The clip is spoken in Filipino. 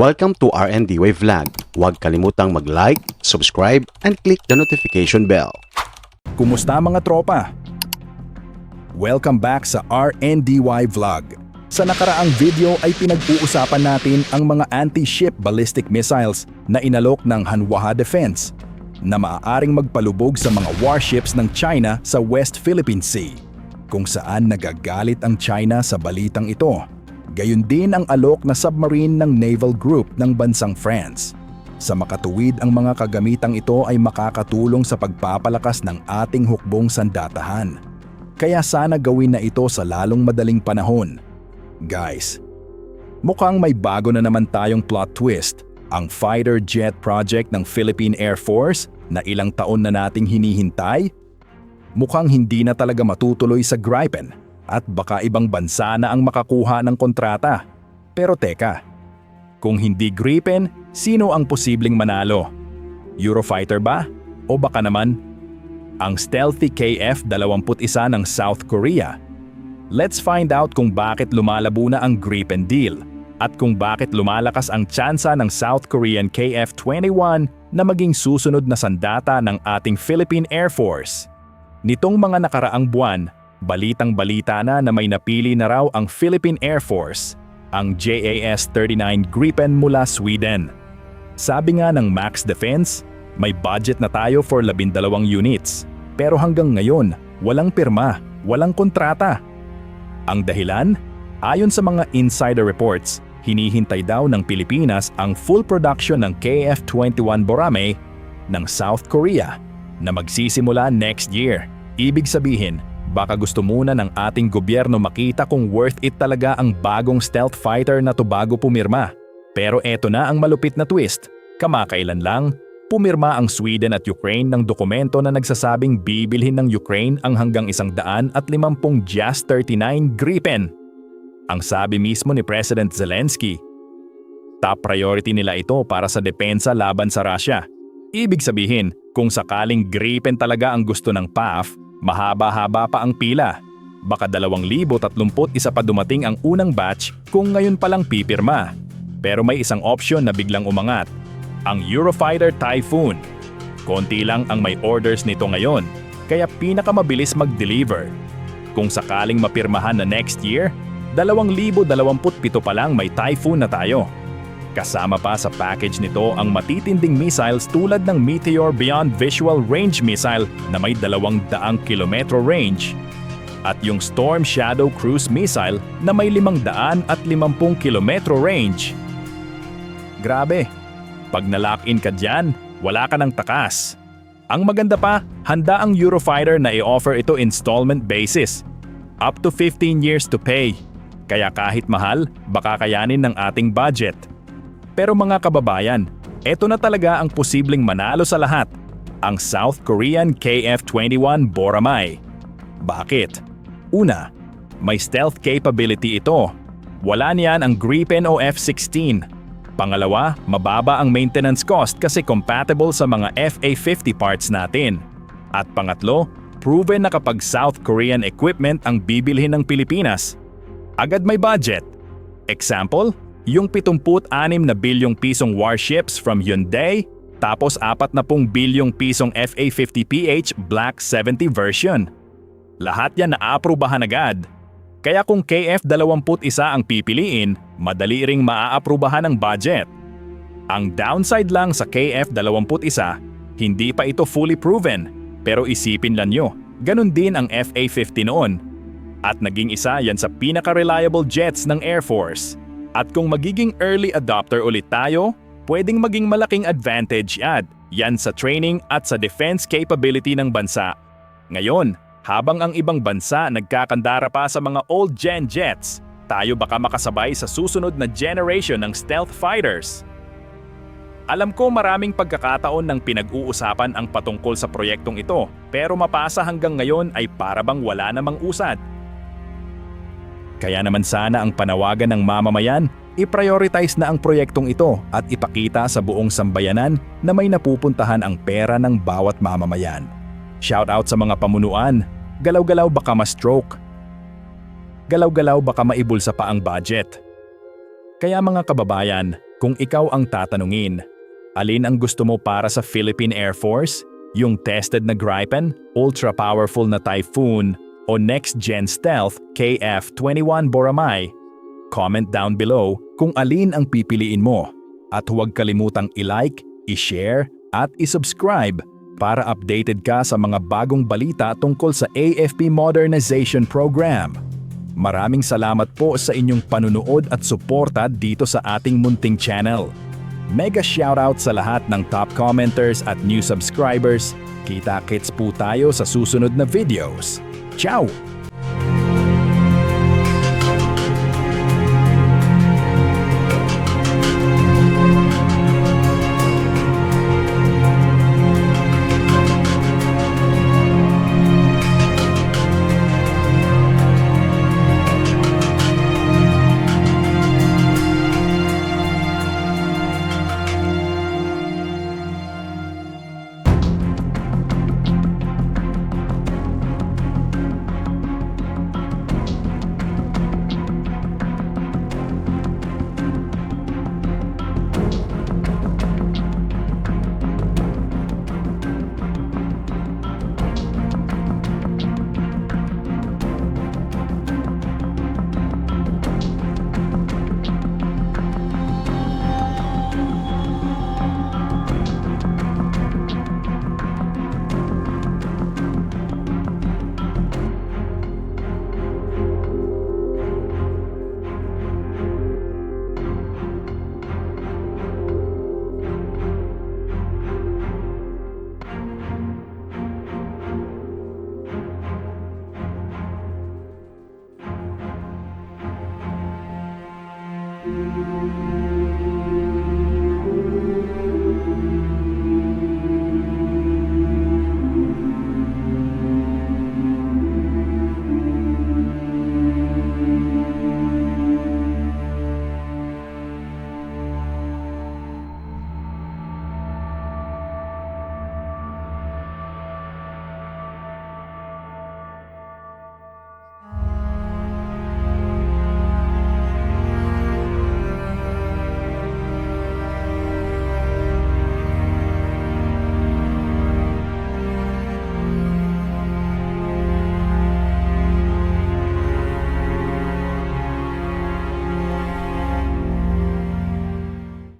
Welcome to RND Wave Vlog. Huwag kalimutang mag-like, subscribe, and click the notification bell. Kumusta mga tropa? Welcome back sa RNDY Vlog. Sa nakaraang video ay pinag-uusapan natin ang mga anti-ship ballistic missiles na inalok ng Hanwha Defense na maaaring magpalubog sa mga warships ng China sa West Philippine Sea, kung saan nagagalit ang China sa balitang ito. Gayon din ang alok na submarine ng naval group ng bansang France. Sa makatuwid ang mga kagamitang ito ay makakatulong sa pagpapalakas ng ating hukbong sandatahan. Kaya sana gawin na ito sa lalong madaling panahon. Guys, mukhang may bago na naman tayong plot twist. Ang fighter jet project ng Philippine Air Force na ilang taon na nating hinihintay. Mukhang hindi na talaga matutuloy sa Gripen at baka ibang bansa na ang makakuha ng kontrata. Pero teka, kung hindi Gripen, sino ang posibleng manalo? Eurofighter ba? O baka naman ang stealthy KF-21 ng South Korea? Let's find out kung bakit lumalabo na ang Gripen deal at kung bakit lumalakas ang tsansa ng South Korean KF-21 na maging susunod na sandata ng ating Philippine Air Force. Nitong mga nakaraang buwan, balitang-balita na na may napili na raw ang Philippine Air Force, ang JAS-39 Gripen mula Sweden. Sabi nga ng Max Defense, may budget na tayo for 12 units. Pero hanggang ngayon, walang pirma, walang kontrata. Ang dahilan? Ayon sa mga insider reports, hinihintay daw ng Pilipinas ang full production ng KF-21 Borame ng South Korea na magsisimula next year. Ibig sabihin, baka gusto muna ng ating gobyerno makita kung worth it talaga ang bagong stealth fighter na to bago pumirma. Pero eto na ang malupit na twist. Kamakailan lang, pumirma ang Sweden at Ukraine ng dokumento na nagsasabing bibilhin ng Ukraine ang hanggang isang daan at limampung JAS-39 Gripen. Ang sabi mismo ni President Zelensky, top priority nila ito para sa depensa laban sa Russia. Ibig sabihin, kung sakaling Gripen talaga ang gusto ng PAF, mahaba-haba pa ang pila. Baka 2031 pa dumating ang unang batch kung ngayon palang pipirma. Pero may isang option na biglang umangat, ang Eurofighter Typhoon. Konti lang ang may orders nito ngayon, kaya pinakamabilis mag-deliver. Kung sakaling mapirmahan na next year, 2027 pa lang may Typhoon na tayo. Kasama pa sa package nito ang matitinding missiles tulad ng Meteor Beyond Visual Range missile na may 200 kilometro range at yung Storm Shadow Cruise missile na may 550 kilometro range. Grabe, pag na-lock-in ka dyan, wala ka ng takas. Ang maganda pa, handa ang Eurofighter na i-offer ito installment basis. Up to 15 years to pay. Kaya kahit mahal, baka kayanin ng ating budget. Pero mga kababayan, eto na talaga ang posibleng manalo sa lahat. Ang South Korean KF-21 Boramai. Bakit? Una, may stealth capability ito. Wala niyan ang Gripen o F-16. Pangalawa, mababa ang maintenance cost kasi compatible sa mga FA-50 parts natin. At pangatlo, proven na kapag South Korean equipment ang bibilhin ng Pilipinas, agad may budget. Example, yung 76 na bilyong pisong warships from Hyundai, tapos 40 bilyong pisong FA-50PH Black 70 version. Lahat yan naaprubahan agad. Kaya kung KF-21 ang pipiliin, madali ring maaaprubahan ang budget. Ang downside lang sa KF-21, hindi pa ito fully proven. Pero isipin lang nyo, ganun din ang FA-50 noon. At naging isa yan sa pinaka-reliable jets ng Air Force. At kung magiging early adopter ulit tayo, pwedeng maging malaking advantage yan. Yan sa training at sa defense capability ng bansa. Ngayon, habang ang ibang bansa nagkakandara pa sa mga old-gen jets, tayo baka makasabay sa susunod na generation ng stealth fighters. Alam ko maraming pagkakataon ng pinag-uusapan ang patungkol sa proyektong ito, pero mapasa hanggang ngayon ay parabang wala namang usad. Kaya naman sana ang panawagan ng mamamayan, i-prioritize na ang proyektong ito at ipakita sa buong sambayanan na may napupuntahan ang pera ng bawat mamamayan. Shoutout sa mga pamunuan, galaw-galaw baka ma-stroke. Galaw-galaw baka maibulsa pa ang budget. Kaya mga kababayan, Kung ikaw ang tatanungin, alin ang gusto mo para sa Philippine Air Force? Yung tested na Gripen, ultra-powerful na Typhoon, o next-gen stealth KF-21 Boramay? Comment down below kung alin ang pipiliin mo. At huwag kalimutang i-like, i-share, at i-subscribe para updated ka sa mga bagong balita tungkol sa AFP Modernization Program. Maraming salamat po sa inyong panunood at suporta dito sa ating munting channel. Mega shoutout sa lahat ng top commenters at new subscribers. Kita-kits po tayo sa susunod na videos. Tchau!